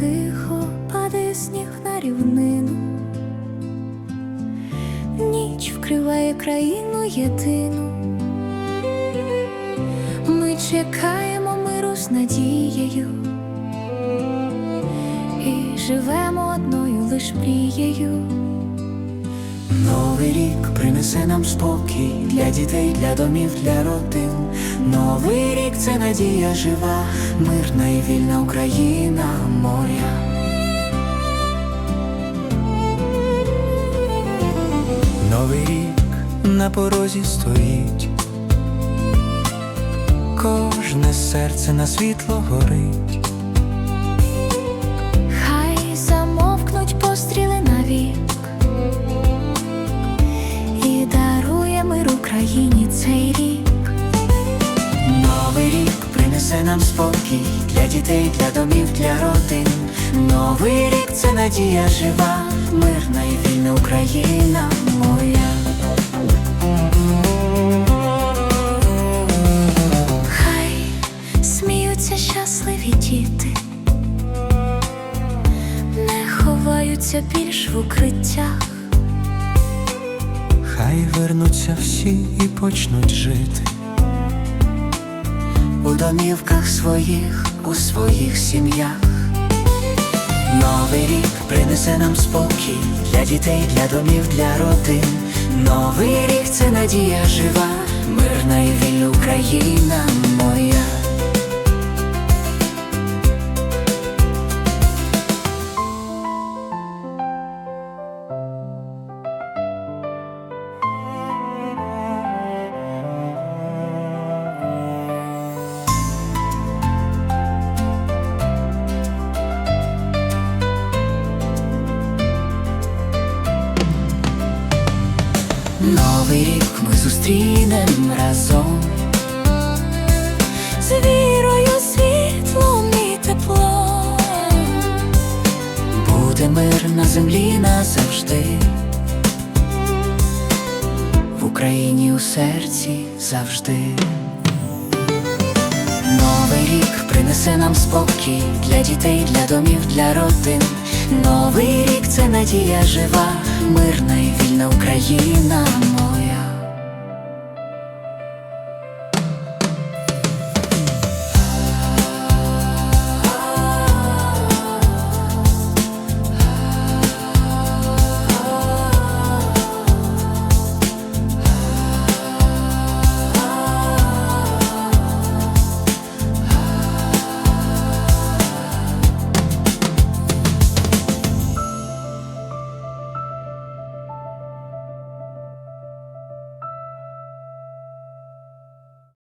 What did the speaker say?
Тихо падає сніг на рівнину, ніч вкриває країну єдину. Ми чекаємо миру з надією живемо одною лиш мрією. Новий рік принесе нам спокій для дітей, для домів, для родин. Новий рік це надія жива, мирна і вільна Україна моя. Новий рік на порозі стоїть. Кожне серце на світло горить. Цей рік. Новий рік принесе нам спокій для дітей, для домів, для родин. Новий рік це надія жива, мирна і вільна Україна моя. Хай сміються щасливі діти, не ховаються більш в укриттях. Хай вернуться всі і почнуть жити у домівках своїх, у своїх сім'ях. Новий рік принесе нам спокій для дітей, для домів, для родин. Новий рік це надія жива, мирна і вільна Україна моя. Новий рік ми зустрінем разом З вірою, світлом і теплом. Буде мир на землі назавжди. В Україні у серці завжди. Новий рік принесе нам спокій для дітей, для домів, для родин. Новий рік це надія жива, мирна і вільна Україна. моя